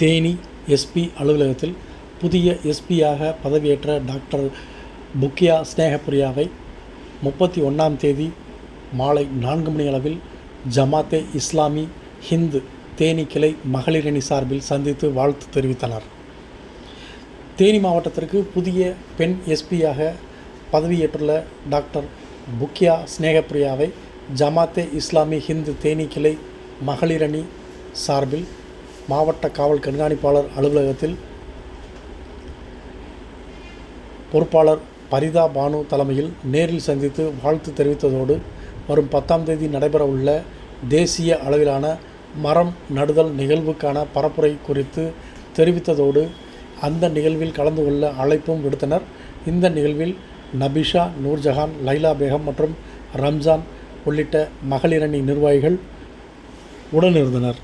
Theni SP அலுவலகத்தில் புதிய எஸ்பியாக பதவியேற்ற டாக்டர் புக்கியா ஸ்னேகப்பிரியாவை முப்பத்தி ஒன்றாம் தேதி மாலை நான்கு மணி அளவில் ஜமாத்தே இஸ்லாமி ஹிந்து தேனி கிளை மகளிரணி சார்பில் சந்தித்து வாழ்த்து தெரிவித்தனர். தேனி மாவட்டத்திற்கு புதிய பெண் எஸ்பியாக பதவியேற்றுள்ள டாக்டர் புக்கியா ஸ்னேகப்பிரியாவை ஜமாத்தே இஸ்லாமி ஹிந்து தேனி கிளை மகளிரணி சார்பில் மாவட்ட காவல் கண்காணிப்பாளர் அலுவலகத்தில் பொறுப்பாளர் பரிதா பானு தலைமையில் நேரில் சந்தித்து வாழ்த்து தெரிவித்ததோடு வரும் பத்தாம் தேதி நடைபெறவுள்ள தேசிய அளவிலான மரம் நடுதல் நிகழ்வுக்கான பரப்புரை குறித்து தெரிவித்ததோடு அந்த நிகழ்வில் கலந்து கொள்ள அழைப்பும் விடுத்தனர். இந்த நிகழ்வில் நபிஷா நூர்ஜஹான் லைலா பேகம் மற்றும் ரம்ஜான் உள்ளிட்ட மகளிரணி நிர்வாகிகள் உடனிருந்தனர்.